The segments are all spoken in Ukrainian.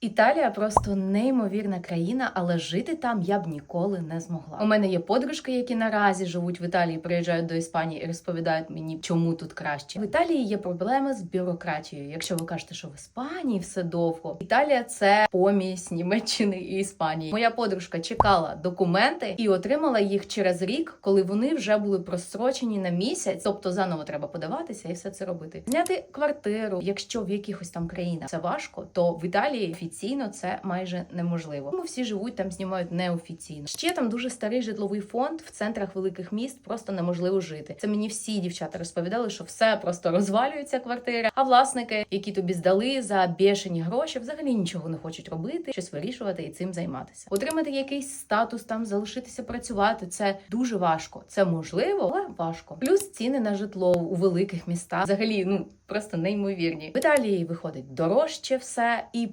Італія просто неймовірна країна, але жити там я б ніколи не змогла. У мене є подружки, які наразі живуть в Італії, приїжджають до Іспанії і розповідають мені, чому тут краще. В Італії є проблеми з бюрократією. Якщо ви кажете, що в Іспанії все довго, Італія це помість Німеччини і Іспанії. Моя подружка чекала документи і отримала їх через рік, коли вони вже були прострочені на місяць. Тобто заново треба подаватися і все це робити. Зняти квартиру, якщо в якихось там країнах це важко, то в Італії офіційно це майже неможливо. Тому всі живуть там, знімають неофіційно. Ще там дуже старий житловий фонд в центрах великих міст просто неможливо жити. Це мені всі дівчата розповідали, що все просто розвалюється квартира. А власники, які тобі здали за бешені гроші, взагалі нічого не хочуть робити, щось вирішувати і цим займатися. Отримати якийсь статус там, залишитися працювати. Це дуже важко. Це можливо, але важко. Плюс ціни на житло у великих містах взагалі ну просто неймовірні. В Італії виходить дорожче все і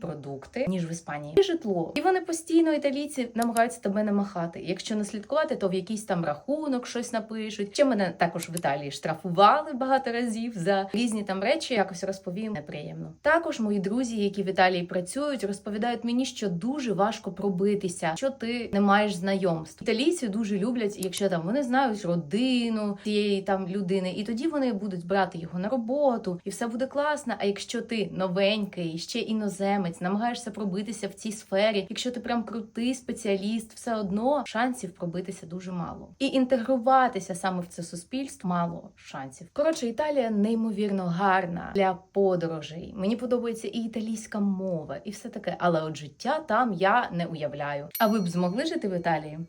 продукти, ніж в Іспанії. І житло. І вони постійно італійці намагаються тебе намахати. Якщо не слідкувати, то в якийсь там рахунок щось напишуть. Ще мене також в Італії штрафували багато разів за різні там речі. Якось розповім неприємно. Також мої друзі, які в Італії працюють, розповідають мені, що дуже важко пробитися, що ти не маєш знайомств. Італійці дуже люблять, якщо там вони знають родину цієї там людини, і тоді вони будуть брати його на роботу, і все буде класно. А якщо ти новенький, ще іноземець, намагаєшся пробитися в цій сфері, якщо ти прям крутий спеціаліст, все одно шансів пробитися дуже мало. І інтегруватися саме в це суспільство мало шансів. Коротше, Італія неймовірно гарна для подорожей. Мені подобається і італійська мова, і все таке. Але от життя там я не уявляю. А ви б змогли жити в Італії?